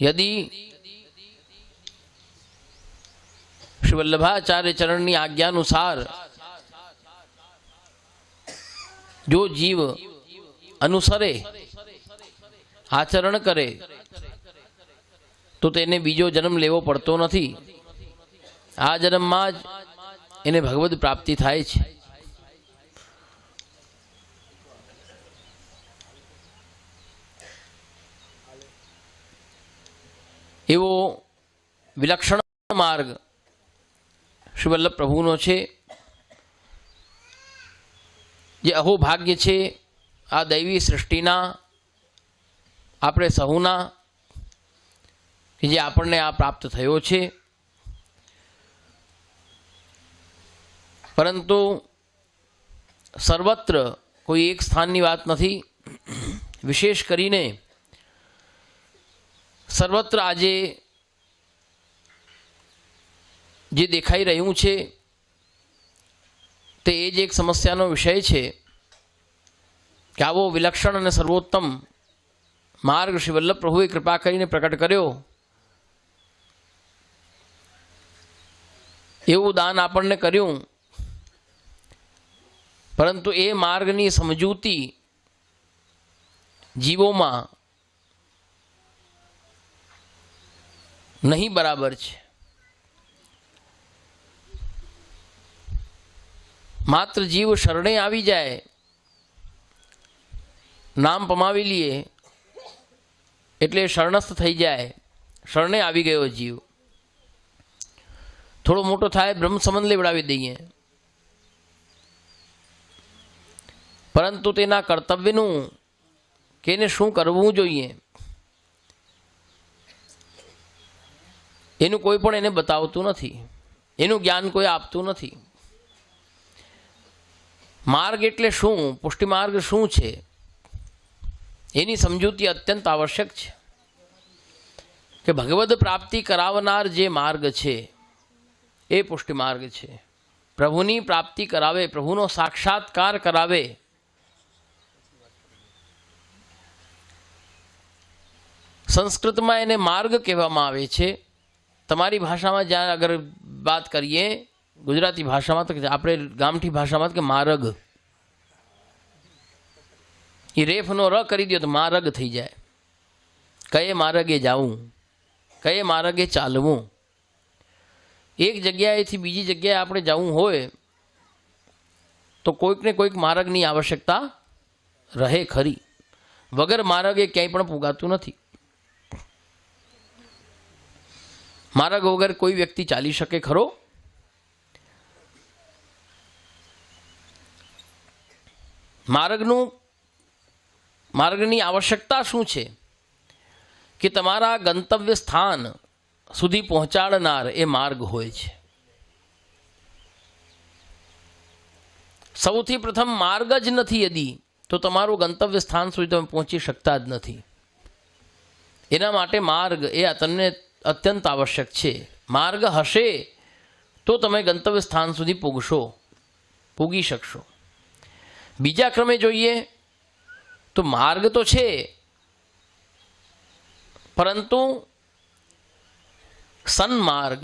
યદિ શ્રી વલ્લભાચાર્ય ચરણની આજ્ઞાનુસાર જો જીવ અનુસરે આચરણ કરે તો તેને બીજો જન્મ લેવો પડતો નથી આ જન્મમાં જ એને ભગવદ પ્રાપ્તિ થાય છે એવો વિલક્ષણ માર્ગ શ્રી પ્રભુનો છે, જે અહોભાગ્ય છે, આ દૈવી સૃષ્ટિના, આપણે સહુના, કે જે આપણને આ પ્રાપ્ત થયો છે. પરંતુ સર્વત્ર કોઈ એક સ્થાનની વાત નથી. વિશેષ કરીને સર્વત્ર આજે જે દેખાઈ રહ્યું છે, તે એ જ એક સમસ્યાનો વિષય છે કે આવો વિલક્ષણ અને સર્વોત્તમ માર્ગ શ્રી વલ્લભ પ્રભુએ કૃપા કરીને પ્રકટ કર્યો. એવું દાન આપણને કર્યું. પરંતુ એ માર્ગની સમજૂતી જીવોમાં નહીં બરાબર છે. માત્ર જીવ શરણે આવી જાય, નામ પમાવી લઈએ એટલે શરણસ્થ થઈ જાય, શરણે આવી ગયો જીવ. થોડો મોટો થાય, બ્રહ્મ સંબંધ લેવડાવી દઈએ. પરંતુ તેના કર્તવ્યનું કે એને શું કરવું જોઈએ? એનું કોઈ પણ એને બતાવતું નથી. એનું જ્ઞાન કોઈ આપતું નથી. માર્ગ એટલે શું? પુષ્ટિમાર્ગ શું છે? એની સમજૂતી અત્યંત આવશ્યક છે. કે ભગવદ્ પ્રાપ્તિ કરાવનાર જે માર્ગ છે, એ પુષ્ટિમાર્ગ છે. પ્રભુની પ્રાપ્તિ કરાવે, પ્રભુનો સાક્ષાત્કાર કરાવે. સંસ્કૃતમાં એને માર્ગ કહેવામાં આવે છે. તમારી ભાષામાં જ્યાં અગર વાત કરીએ, ગુજરાતી ભાષામાં તો આપણે ગામઠી ભાષામાં કે મારગ. એ રેફનો ર કરી દો તો મારગ થઈ જાય. કયે માર્ગે જાવું કયે માર્ગે ચાલવું? એક જગ્યાએથી બીજી જગ્યાએ આપણે જવું હોય, તો કોઈકને કોઈક માર્ગની આવશ્યકતા રહે ખરી. વગર માર્ગે ક્યાંય પણ પુગાતું નથી. માર્ગ વગર કોઈ વ્યક્તિ ચાલી શકે ખરો? માર્ગનું, માર્ગની આવશ્યકતા શું છે? કે તમારા ગંતવ્ય સ્થાન સુધી પહોંચાડનાર એ માર્ગ હોય છે. સૌથી પ્રથમ માર્ગ જ નથી યદી, તો તમારું ગંતવ્ય સ્થાન સુધી તમે પહોંચી શકતા જ નથી. એના માટે માર્ગ એ તમને અત્યંત આવશ્યક છે. માર્ગ હશે તો તમે ગંતવ્ય સ્થાન સુધી પૂગશો, પૂગી શકશો. બીજા ક્રમે જોઈએ તો માર્ગ તો છે, પરંતુ સન્માર્ગ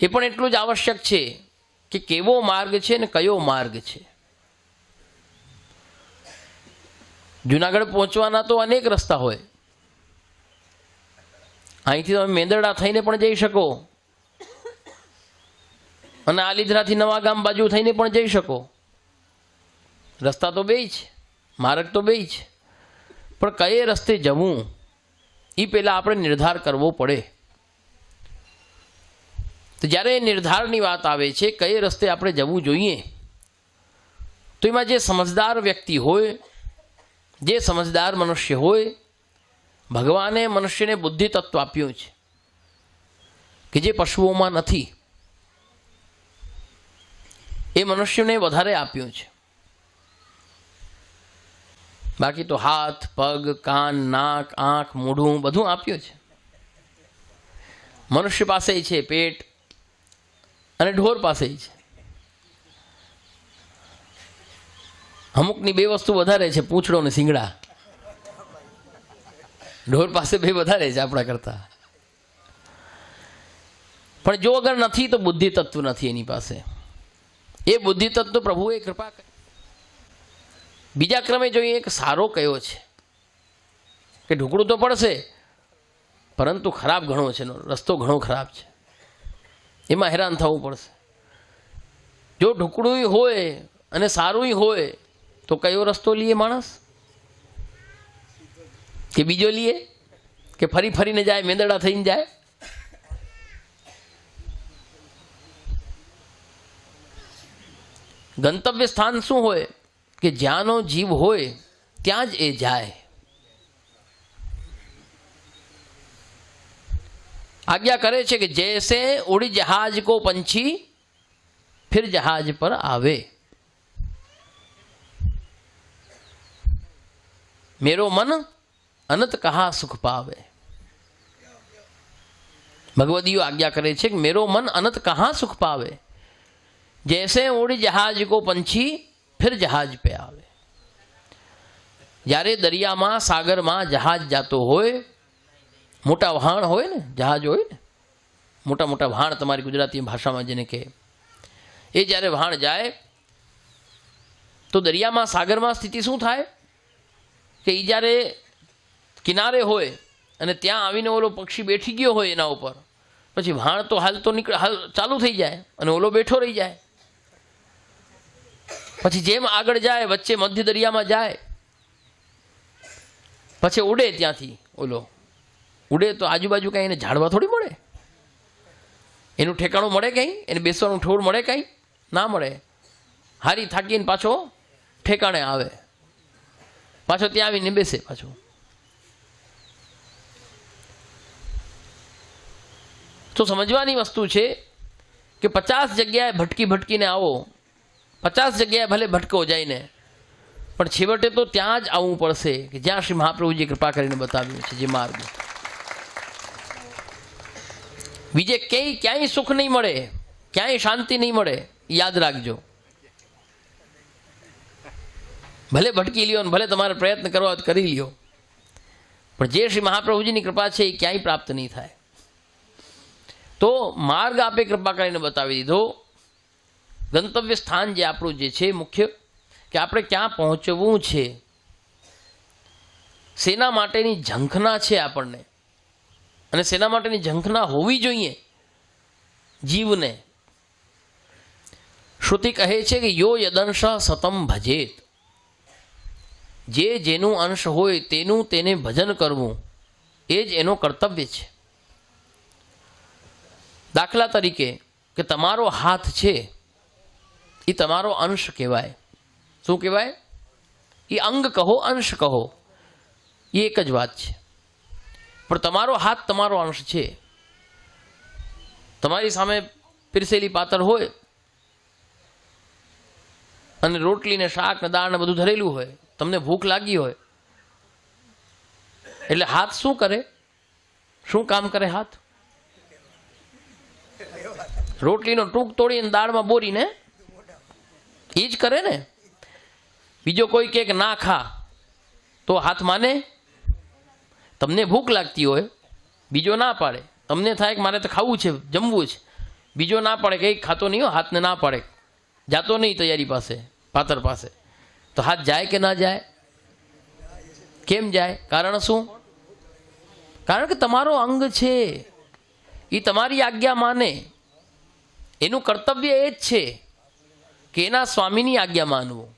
એ પણ એટલું જ આવશ્યક છે કે કેવો માર્ગ છે ને કયો માર્ગ છે. જુનાગઢ પહોંચવાના તો અનેક રસ્તા હોય અહીંથી તમે મેંદરડા થઈને પણ જઈ શકો. અને આલિદ્રાથી નવા ગામ બાજુ થઈને પણ જઈ શકો. રસ્તા તો બે જ માર્ગ તો બે જ પણ કયે રસ્તે જવું? એ પહેલાં આપણે નિર્ધાર કરવો પડે. તો જ્યારે નિર્ધારની વાત આવે છે, કયે રસ્તે આપણે જવું જોઈએ? તો એમાં જે સમજદાર વ્યક્તિ હોય, જે સમજદાર મનુષ્ય હોય ભગવાને મનુષ્યને બુદ્ધિ તત્વ આપ્યું છે કે જે પશુઓમાં નથી. એ મનુષ્યને વધારે આપ્યું છે. બાકી તો હાથ, પગ, કાન, નાક, આંખ, મોઢું બધું આપ્યું છે. મનુષ્ય પાસે છે પેટ અને ઢોર પાસે છે. અમુકની બે વસ્તુ વધારે છે, પૂંછડો અને શિંગડા. ઢોર પાસે બે વધારે છે આપણા કરતા. પણ જો અગર નથી, તો બુદ્ધિ તત્વ નથી એની પાસે. એ બુદ્ધિ તત્વ પ્રભુએ કૃપા બીજા ક્રમે જોઈએ એક સારો કયો છે, કે ઢુકડું તો પડશે, પરંતુ ખરાબ ઘણો છે, એનો રસ્તો ઘણો ખરાબ છે. એમાં હેરાન થવું પડશે. જો ઢુકડું હોય અને સારું હોય, તો કયો રસ્તો લઈએ માણસ? કે બીજો લઈએ કે ફરી ફરીને જાય મેંદડા થઈને જાય? ગંતવ્ય સ્થાન શું હોય? કે જ્યાંનો જીવ હોય, ત્યાં જ એ જાય. આજ્ઞા કરે છે કે જૈસે ઉડી જહાજ કો પંછી, ફિર જહાજ પર આવે. મેરો મન અનંત કહા સુખ પાવે? ભગવદીઓ આજ્ઞા કરે છે કે મેરો મન અનંત કહા સુખ પાવે? જૈસે ઉડી જહાજ કો પંછી, ફિર જહાજ પે આવે. જ્યારે દરિયામાં, સાગરમાં જહાજ જાતો હોય, મોટા વહાણ હોય ને, જહાજ હોય ને, મોટા મોટા વહાણ તમારી ગુજરાતી ભાષામાં જેને કહે. એ જ્યારે વહાણ જાય, તો દરિયામાં, સાગરમાં સ્થિતિ શું થાય? કે એ જ્યારે કિનારે હોય અને ત્યાં આવીને ઓલો પક્ષી બેઠી ગયો હોય એના ઉપર, પછી વાણ તો હાલ તો નીકળે, હાલ ચાલુ થઈ જાય અને ઓલો બેઠો રહી જાય. પછી જેમ આગળ જાય, વચ્ચે મધ્ય દરિયામાં જાય, પછી ઉડે ત્યાંથી ઓલો. ઉડે તો આજુબાજુ કાંઈ એને ઝાડવા થોડી મળે? એનું ઠેકાણું મળે કંઈ? એને બેસવાનું ઠોર મળે કંઈ? ના મળે. હારી થાકીને પાછો ઠેકાણે આવે. પાછો ત્યાં આવીને બેસે પાછો. તો સમજવાની વસ્તુ છે કે પચાસ જગ્યાએ ભટકી ભટકીને આવો. પચાસ જગ્યાએ ભલે ભટકો જઈને, પણ છેવટે તો ત્યાં જ આવવું પડશે કે જ્યાં શ્રી મહાપ્રભુજી કૃપા કરીને બતાવ્યું છે જે માર્ગ. બીજે ક્યાંય ક્યાંય સુખ નહીં મળે, ક્યાંય શાંતિ નહીં મળે, યાદ રાખજો. ભલે ભટકી લ્યો ને ભલે તમારે પ્રયત્ન કરવા કરી લ્યો, પણ જે શ્રી મહાપ્રભુજીની કૃપા છે એ ક્યાંય પ્રાપ્ત નહીં થાય. તો માર્ગ આપે કૃપા કરીને બતાવી દીધો. ગંતવ્ય સ્થાન જે આપણું જે છે મુખ્ય, કે આપણે ક્યાં પહોંચવું છે? શેના માટેની ઝંખના છે આપણને. અને શેના માટેની ઝંખના હોવી જોઈએ જીવને. શ્રુતિ કહે છે કે યો યદંશ સતમ ભજેત. જે જેનું અંશ હોય તેનું તેને ભજન કરવું. એ જ એનો કર્તવ્ય છે. દાખલા તરીકે કે તમારો હાથ છે એ તમારો અંશ કહેવાય. શું કહેવાય? એ અંગ કહો, અંશ કહો. એ એક જ વાત છે. પણ તમારો હાથ તમારો અંશ છે. તમારી સામે પીરસેલી પાતળ હોય અને રોટલી ને શાક ને દાળ ને બધું ધરેલું હોય, તમને ભૂખ લાગી હોય, એટલે હાથ શું કરે? શું કામ કરે હાથ? રોટલીનો ટૂંક તોડીને દાળમાં બોરીને એ જ કરે ને. બીજો કોઈ કે ના ખા, તો હાથ માને. તમને ભૂખ લાગતી હોય, બીજો ના પાડે. તમને થાય કે મારે તો ખાવું છે, જમવું છે. બીજો ના પાડે, કંઈ ખાતો નહીં હોય હાથને ના પાડે. જાતો નહીં તૈયારી પાસે, પાતર પાસે. તો હાથ જાય કે ના જાય? કેમ જાય? કારણ શું? કારણ કે તમારો અંગ છે. એ તમારી આજ્ઞા માને. એનું કર્તવ્ય એ જ છે કે એના સ્વામીની આજ્ઞા માનવું.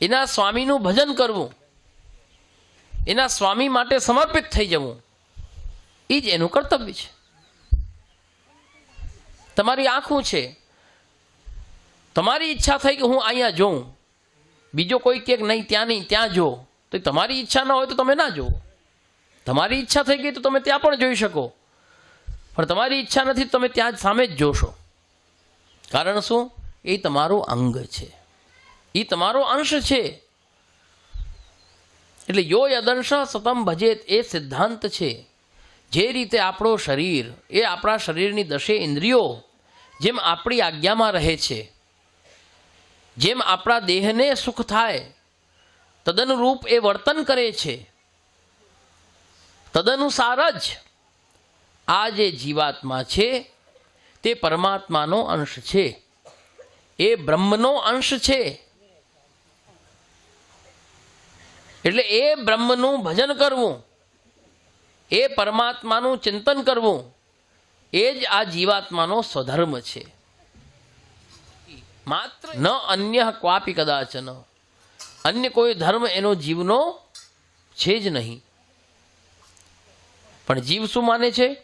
એના સ્વામીનું ભજન કરવું, એના સ્વામી માટે સમર્પિત થઈ જવું, એ જ એનું કર્તવ્ય છે. તમારી આંખું છે? તમારી ઈચ્છા થઈ કે હું અહીંયા જોઉં. બીજો કોઈ કે નહીં, ત્યાં નહીં, ત્યાં જો. તો તમારી ઈચ્છા ના હોય તો તમે ના જુઓ. તમારી ઈચ્છા થઈ ગઈ તો તમે ત્યાં પણ જોઈ શકો. પણ તમારી ઈચ્છા નથી તમે ત્યાં જ સામે જ જોશો. કારણ શું? એ તમારું અંગ છે. એ તમારો અંશ છે. એટલે યો યદંશ સતમ ભજેત એ સિદ્ધાંત છે. જે રીતે આપણો શરીર, એ આપણા શરીરની દશે ઇન્દ્રિયો, જેમ આપણી આજ્ઞામાં રહે છે, જેમ આપણા દેહને સુખ થાય, તદનુરૂપ એ વર્તન કરે છે. તદનુસાર જ આ જે જીવાત્મા છે, તે પરમાત્માનો અંશ છે. એ બ્રહ્મનો અંશ છે. એટલે એ બ્રહ્મનું ભજન કરવું, એ પરમાત્માનું ચિંતન કરવું, એ જ આ જીવાત્માનો સ્વધર્મ છે. માત્ર ન અન્ય ક્વાપી કદાચન અન્ય કોઈ ધર્મ એનો જીવનો છે જ નહીં. પણ જીવ શું માને છે?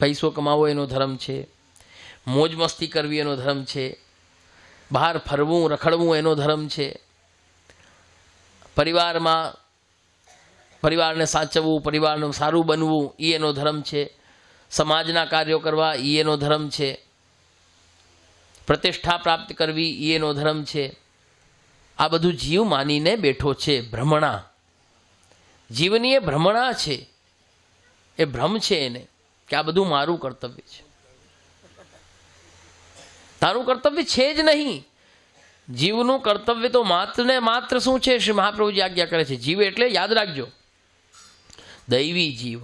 પૈસો કમાવો એનો ધર્મ છે. મોજ મસ્તી કરવી એનો ધર્મ છે. બહાર ફરવું, રખડવું એનો ધર્મ છે. પરિવારમાં પરિવારને સાચવવું, પરિવારનું સારું બનવું એ એનો ધર્મ છે. સમાજના કાર્યો કરવા એ એનો ધર્મ છે. પ્રતિષ્ઠા પ્રાપ્ત કરવી એ એનો ધર્મ છે. આ બધું જીવ માનીને બેઠો છે ભ્રમણા. જીવની એ ભ્રમણા છે. એ ભ્રમ છે એને કે આ બધું મારું કર્તવ્ય છે. તારું કર્તવ્ય છે જ નહીં. જીવનું કર્તવ્ય તો માત્ર ને માત્ર શું છે? શ્રી મહાપ્રભુજી આજ્ઞા કરે છે, જીવ એટલે યાદ રાખજો. દૈવી જીવ,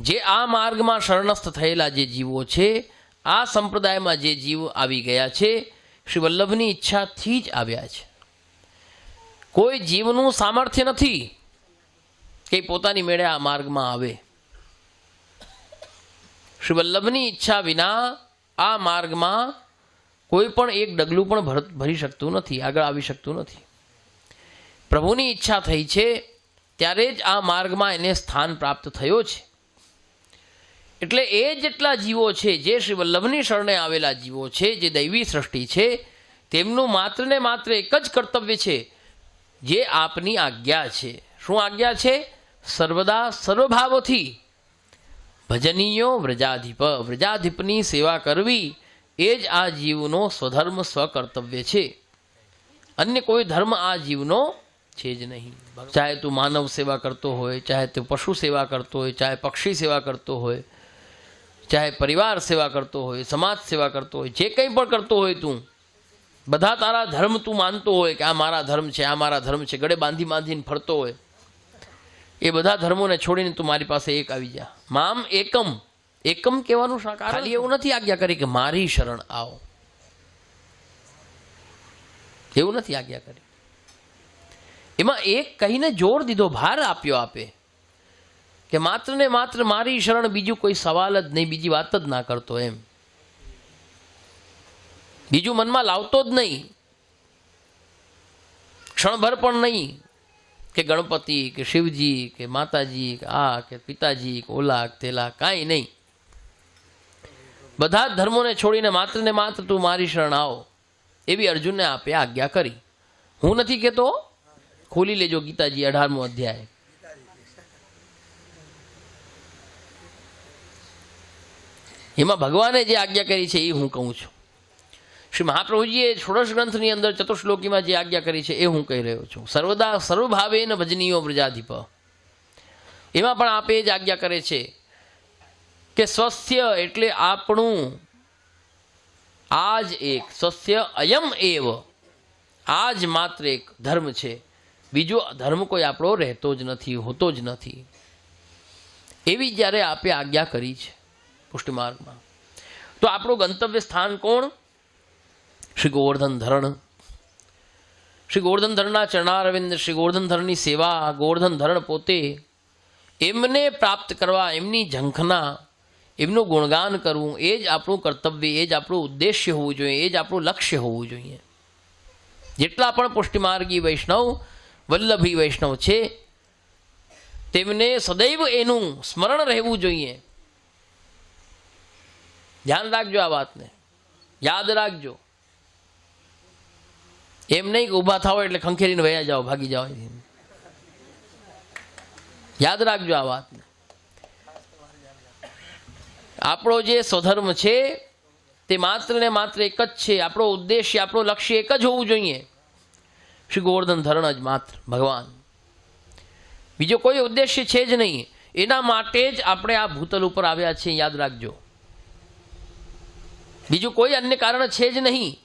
જે આ માર્ગમાં શરણસ્થ થયેલા જે જીવો છે, આ સંપ્રદાયમાં જે જીવ આવી ગયા છે, શ્રી વલ્લભની ઈચ્છાથી જ આવ્યા છે. કોઈ જીવનું સામર્થ્ય નથી કે પોતાની મેળે આ માર્ગમાં આવે. શ્રી વલ્લભની ઈચ્છા વિના આ માર્ગમાં કોઈ પણ એક ડગલું પણ ભર- ભરી શકતું નથી, આગળ આવી શકતું નથી. પ્રભુની ઈચ્છા થઈ છે, ત્યારે જ આ માર્ગમાં એને સ્થાન પ્રાપ્ત થયો છે. એટલે એ જેટલા જીવો છે, જે શ્રી વલ્લભની શરણે આવેલા જીવો છે, જે દૈવી સૃષ્ટિ છે, તેમનું માત્ર ને માત્ર એક જ કર્તવ્ય છે, જે આપની આજ્ઞા છે. શું આજ્ઞા છે? સર્વદા સર્વભાવથી ભજનીયો વ્રજાધિપ, વ્રજાધિપની સેવા કરવી એ જ આ જીવનો સ્વધર્મ સ્વકર્તવ્ય છે. અન્ય કોઈ ધર્મ આ જીવનો છે જ નહીં. ચાહે તું માનવ સેવા કરતો હોય, ચાહે તું પશુ સેવા કરતો હોય, ચાહે પક્ષી સેવા કરતો હોય, ચાહે પરિવાર સેવા કરતો હોય, સમાજ સેવા કરતો હોય, જે કંઈ પણ કરતો હોય તું, બધા તારા ધર્મ તું માનતો હોય કે આ મારા ધર્મ છે, આ મારા ધર્મ છે, ગળે બાંધી બાંધીને ફરતો હોય. એ બધા ધર્મોને છોડીને તું મારી પાસે એક આવી જા. મામ એકમ. એકમ કહેવાનું ખાલી એવું નથી આજ્ઞા કરી કે મારી શરણ આવો. એવું નથી આજ્ઞા કરી. એમાં એક કહીને જોર દીધો, ભાર આપ્યો આપે કે માત્ર ને માત્ર મારી શરણ, બીજું કોઈ સવાલ જ નહીં, બીજી વાત જ ના કરતો એમ. બીજું મનમાં લાવતો જ નહીં. ક્ષણભર પણ નહીં. કે ગણપતિ, કે શિવજી, કે માતાજી, કે આ, કે પિતાજી, કે ઓલા કે તેલા કાંઈ નહીં. બધા ધર્મોને છોડીને માત્ર ને માત્ર તું મારી શરણ આવો. એવી અર્જુનને આપે આજ્ઞા કરી. હું નથી કહેતો ખોલી લેજો ગીતાજી અઢારમો અધ્યાય. એમાં ભગવાને જે આજ્ઞા કરી છે એ હું કહું છું. શ્રી મહાપ્રભુજીએ ષોડશ ગ્રંથની અંદર ચતુશ્લોકીમાં જે આજ્ઞા કરી છે એ હું કહી રહ્યો છું. સર્વદા સર્વભાવેન ભજનીયો વ્રજાધિપ. એમાં પણ આપે જ આજ્ઞા કરે છે કે સ્વસ્ય એટલે આપણું આ જ એક, સ્વસ્થ્ય અયમ એવ. આ જ માત્ર એક ધર્મ છે. બીજો ધર્મ કોઈ આપણો રહેતો જ નથી, હોતો જ નથી. એવી જ્યારે આપે આજ્ઞા કરી છે પુષ્ટિમાર્ગમાં. તો આપણું ગંતવ્ય સ્થાન કોણ? શ્રી ગોવર્ધન ધરણ. શ્રી ગોવર્ધન ધરણના ચરણારવિંદ શ્રી ગોવર્ધન ધરણની સેવા ગોવર્ધન ધરણ પોતે એમને પ્રાપ્ત કરવા, એમની ઝંખના, એમનું ગુણગાન કરવું, એ જ આપણું કર્તવ્ય, એ જ આપણું ઉદ્દેશ્ય હોવું જોઈએ, એ જ આપણું લક્ષ્ય હોવું જોઈએ. જેટલા પણ પુષ્ટિમાર્ગી વૈષ્ણવ, વલ્લભી વૈષ્ણવ છે, તેમને સદૈવ એનું સ્મરણ રહેવું જોઈએ. ધ્યાન રાખજો આ વાતને. યાદ રાખજો. એમ નહીં કે ઊભા થાઓ એટલે ખંખેરીને વયા જાઓ, ભાગી જાઓ. યાદ રાખજો આ વાત. આપણો જે સ્વધર્મ છે, તે માત્ર ને માત્ર એક જ છે. આપણો ઉદ્દેશ્ય, આપણો લક્ષ્ય એક જ હોવું જોઈએ. શ્રી ગોવર્ધન ધરણ જ માત્ર, ભગવાન. બીજો કોઈ ઉદ્દેશ્ય છે જ નહીં. એના માટે જ આપણે આ ભૂતલ ઉપર આવ્યા છીએ, યાદ રાખજો. બીજું કોઈ અન્ય કારણ છે જ નહીં.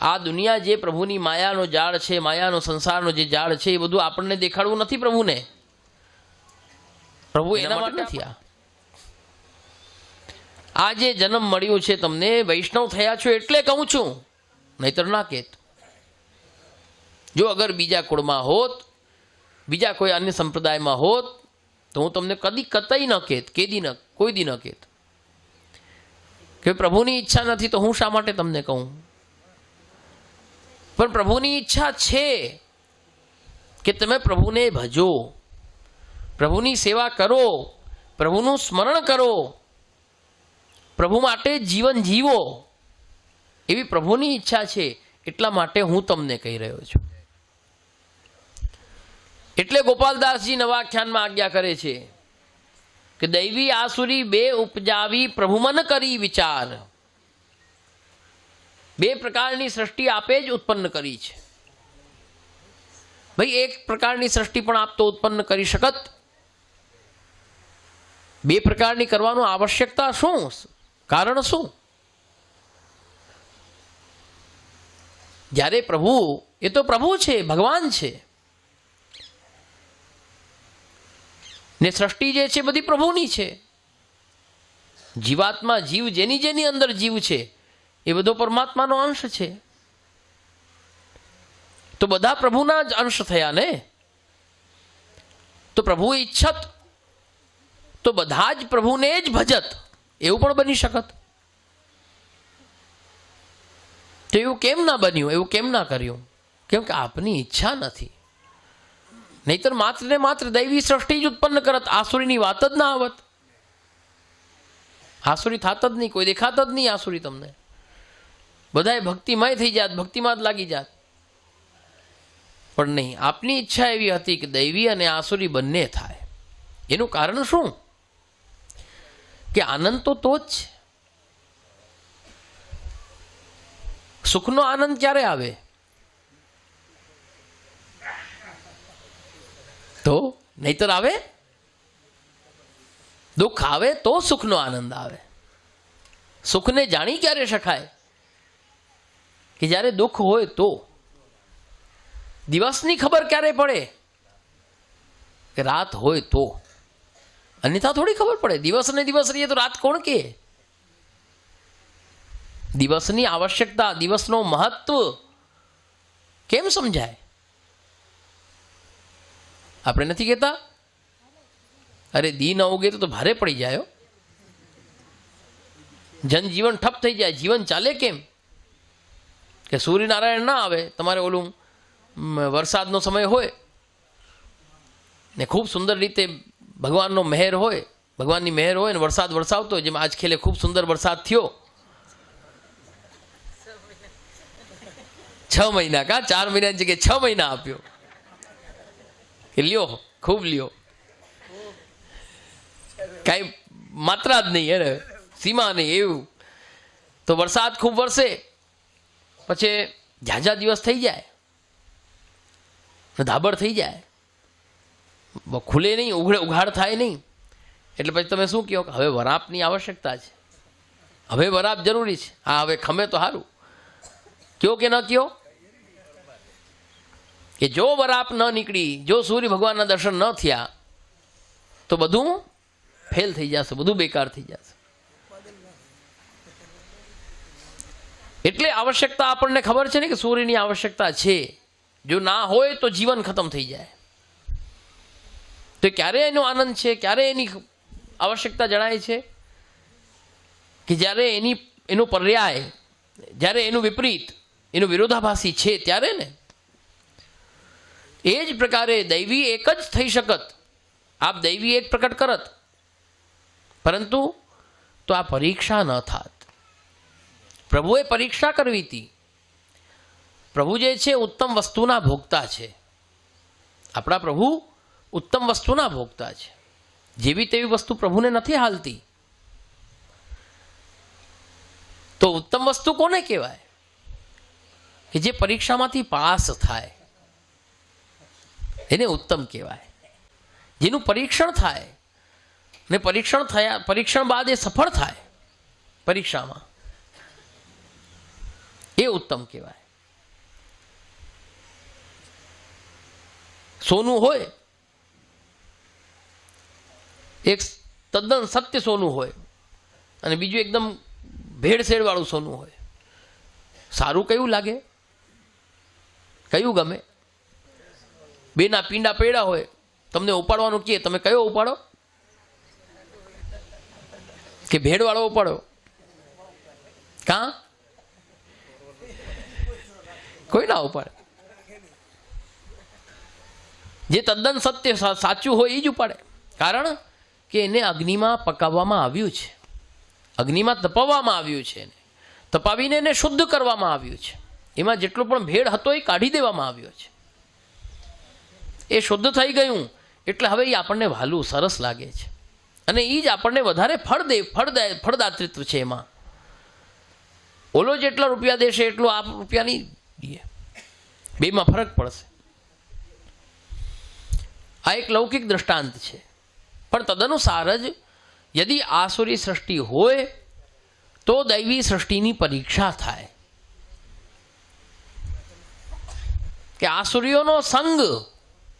આ દુનિયા જે પ્રભુની માયાનો જાળ છે માયાનો સંસારનો જે જાળ છે એ બધું આપણને દેખાડવું નથી પ્રભુને. પ્રભુ એના માટે નથી આ. આ જે જન્મ મળ્યો છે તમને વૈષ્ણવ થયા છો એટલે કહું છું. નહીતર ના કહેત જો અગર બીજા કુળમાં હોત બીજા કોઈ અન્ય સંપ્રદાયમાં હોત તો હું તમને કદી કતઈ ન કહેત કેદી ન કોઈ દી ન કહેત કે પ્રભુની ઈચ્છા નથી તો હું શા માટે તમને કહું? પણ પ્રભુની ઈચ્છા છે કે તમે પ્રભુને ભજો. પ્રભુની સેવા કરો. પ્રભુનું સ્મરણ કરો. પ્રભુ માટે જીવન જીવો. એવી પ્રભુની ઈચ્છા છે. એટલા માટે હું તમને કહી રહ્યો છું. એટલે ગોપાલદાસજી નવા આખ્યાનમાં આજ્ઞા કરે છે કે દૈવી આસુરી બે ઉપજાવી પ્રભુમન કરી વિચાર. બે પ્રકારની સૃષ્ટિ આપે જ ઉત્પન્ન કરી છે. ભાઈ, એક પ્રકારની સૃષ્ટિ પણ આપ તો ઉત્પન્ન કરી શકત. બે પ્રકારની કરવાનું આવશ્યકતા શું? કારણ શું? જ્યારે પ્રભુ, એ તો પ્રભુ છે, ભગવાન છે. ને સૃષ્ટિ જે છે, બધી પ્રભુની છે. જીવાત્મા જીવ જેની જેની અંદર જીવ છે એ બધો પરમાત્માનો અંશ છે. તો બધા પ્રભુના જ અંશ થયા ને? તો પ્રભુ ઈચ્છત, તો બધા જ પ્રભુને જ ભજત, એવું પણ બની શકત. તો એવું કેમ ના બન્યું, એવું કેમ ના કર્યું? કેમ કે આપની ઈચ્છા નથી. નહીતર માત્ર ને માત્ર દૈવી સૃષ્ટિ જ ઉત્પન્ન કરત, આસુરીની વાત જ ના આવત. આસુરી થાત જ નહીં, કોઈ દેખાત જ નહીં આસુરી તમને. બધાય ભક્તિમાંય થઈ જાત, ભક્તિમાં જ લાગી જાત. પણ નહીં, આપની ઈચ્છા એવી હતી કે દૈવી અને આસુરી બંને થાય. એનું કારણ શું? કે આનંદ તો તો જ. સુખનો આનંદ ક્યારે આવે? તો નહીતર આવે? દુઃખ આવે તો સુખનો આનંદ આવે. સુખને જાણી ક્યારે શકાય? કે જ્યારે દુઃખ હોય તો? દિવસની ખબર ક્યારે પડે? કે રાત હોય તો. અન્યથા થોડી ખબર પડે. દિવસ ને દિવસ રહીએ તો રાત કોણ કે? દિવસની આવશ્યકતા, દિવસનો મહત્વ કેમ સમજાય? આપણે નથી કહેતા? અરે દી ન ઉગે તો ભારે પડી જાય જનજીવન ઠપ થઈ જાય. જીવન ચાલે કેમ? કે સૂર્યનારાયણ ના આવે, તમારે ઓલું વરસાદનો સમય હોય ને ખૂબ સુંદર રીતે ભગવાનનો મહેર હોય, ભગવાનની મહેર હોય ને વરસાદ વરસાવતો હોય, જેમાં આજ ખેલે ખૂબ સુંદર વરસાદ થયો. છ મહિના કા? ચાર મહિનાની જગ્યાએ છ મહિના આપ્યો. કે લ્યો, ખૂબ લ્યો. કાંઈ માત્રા જ નહીં અરે સીમા નહીં, એવું. તો વરસાદ ખૂબ વરસે. પછી ઝાઝા દિવસ થઈ જાય. ધાબળ થઈ જાય. ખુલે નહીં, ઉઘડે ઉઘાડ થાય નહીં. એટલે પછી તમે શું કહો કે હવે વરાપની આવશ્યકતા છે. હવે વરાપ જરૂરી છે. હા, હવે ખમે તો સારું કયો કે ન કયો? કે જો વરાપ ન નીકળી, જો સૂર્ય ભગવાનના દર્શન ન થયા, તો બધું ફેલ થઈ જશે, બધું બેકાર થઈ જશે. એટલે આવશ્યકતા આપણને ખબર છે ને કે સૂર્યની આવશ્યકતા છે. જો ના હોય તો જીવન ખતમ થઈ જાય. તો ક્યારે એનો આનંદ છે? ક્યારે એની આવશ્યકતા જણાય છે? કે જ્યારે એની, એનો પર્યાય, જ્યારે એનું વિપરીત, એનું વિરોધાભાસી છે ત્યારે ને? એ જ પ્રકારે દૈવી એક જ થઈ શકત. આપ દૈવી એક પ્રકટ કરત. પરંતુ તો આ પરીક્ષા ન થાત. પ્રભુએ પરીક્ષા કરવી હતી. પ્રભુ જે છે, ઉત્તમ વસ્તુના ભોગતા છે. આપણા પ્રભુ ઉત્તમ વસ્તુના ભોગતા છે. જેવી તેવી વસ્તુ પ્રભુને નથી હાલતી. તો ઉત્તમ વસ્તુ કોને કહેવાય? કે જે પરીક્ષામાંથી પાસ થાય. એને ઉત્તમ કહેવાય. જેનું પરીક્ષણ થાય. ને પરીક્ષણ થયા, પરીક્ષણ બાદ એ સફળ થાય પરીક્ષામાં. એ ઉત્તમ કહેવાય. સોનું હોય, એક તદ્દન સત્ય સોનું હોય, અને બીજું એકદમ ભેળસેળવાળું સોનું હોય. સારું કયું લાગે? કયું ગમે? બેના પીંડા પેડા હોય, તમને ઉપાડવાનું કહે, તમે કયો ઉપાડો? કે ભેડવાળો ઉપાડો? કાં? કોઈ ના ઉપાડે જે તદ્દન સત્ય સાચું હોય એ જ ઉપાડે. કારણ કે એને અગ્નિમાં પકાવવામાં આવ્યું છે. અગ્નિમાં તપાવવામાં આવ્યું છે એને. તપાવીને એને શુદ્ધ કરવામાં આવ્યું છે. એમાં જેટલો પણ ભેળ હતો એ કાઢી દેવામાં આવ્યો છે. એ શુદ્ધ થઈ ગયું, એટલે હવે એ આપણને વહાલું સરસ લાગે છે. અને એ જ આપણને વધારે ફળ દે, ફળ ફળદાતૃત્વ છે એમાં. ઓલો જેટલા રૂપિયા દેશે, એટલું આ રૂપિયા નહીં બેમાં ફરક પડશે. આ એક લૌકિક દ્રષ્ટાંત છે. પણ તદનુસાર જ યદિ આસુરી સૃષ્ટિ હોય, તો દૈવી સૃષ્ટિની પરીક્ષા થાય. કે આસુરીઓનો સંગ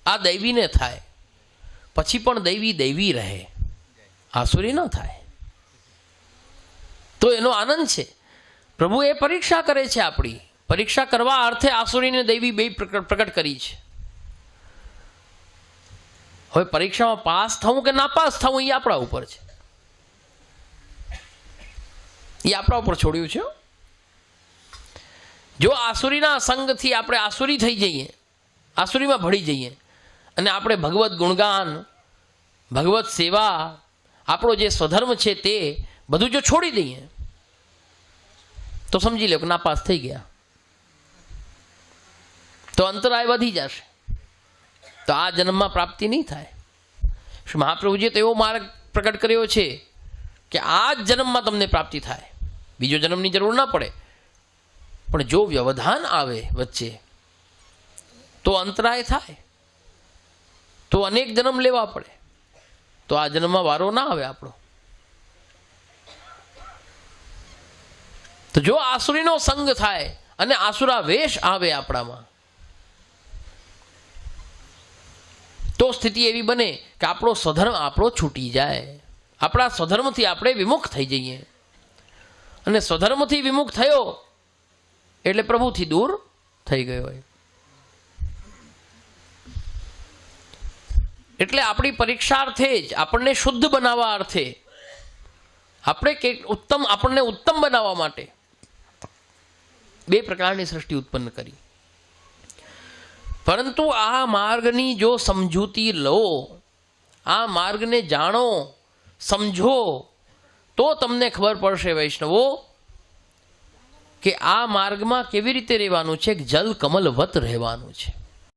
આ દૈવીને થાય. પછી પણ દૈવી દૈવી રહે. આસુરી ન થાય. તો એનો આનંદ છે. પ્રભુ એ પરીક્ષા કરે છે આપણી. પરીક્ષા કરવા અર્થે આસુરીને દૈવી બે પ્રકટ કરી છે. હવે પરીક્ષામાં પાસ થવું કે ના પાસ થવું એ આપણા ઉપર છે. એ આપણા ઉપર છોડ્યું છે જો આસુરીના સંગથી આપણે આસુરી થઈ જઈએ, આસુરીમાં ભળી જઈએ, અને આપણે ભગવત ગુણગાન ભગવત સેવા, આપણો જે સ્વધર્મ છે તે બધું જો છોડી દઈએ, તો સમજી લો કે નાપાસ થઈ ગયા. તો અંતરાય વધી જશે. તો આ જન્મમાં પ્રાપ્તિ નહીં થાય. શ્રી મહાપ્રભુજીએ તો એવો માર્ગ પ્રગટ કર્યો છે કે આ જ જન્મમાં તમને પ્રાપ્તિ થાય. બીજો જન્મની જરૂર ના પડે. પણ જો વ્યવધાન આવે વચ્ચે, તો અંતરાય થાય. તો અનેક જન્મ લેવા પડે. તો આ જન્મમાં વારો ના આવે આપણો. તો જો આસુરીનો સંગ થાય અને આસુરા વેશ આવે આપણામાં તો સ્થિતિ એવી બને કે આપણો સ્વધર્મ આપણો છૂટી જાય. આપણા સ્વધર્મથી આપણે વિમુખ થઈ જઈએ. અને સ્વધર્મથી વિમુખ થયો એટલે પ્રભુથી દૂર થઈ ગયો હોય. એટલે આપણી પરીક્ષાર્થે જ આપણને શુદ્ધ બનાવવા અર્થે આપણે કે ઉત્તમ, આપણને ઉત્તમ બનાવવા માટે બે પ્રકારની સૃષ્ટિ ઉત્પન્ન કરી. પરંતુ આ માર્ગની જો સમજૂતી લો, આ માર્ગને જાણો, સમજો, તો તમને ખબર પડશે વૈષ્ણવો, કે આ માર્ગમાં કેવી રીતે રહેવાનું છે? જલ કમલવત રહેવાનું છે.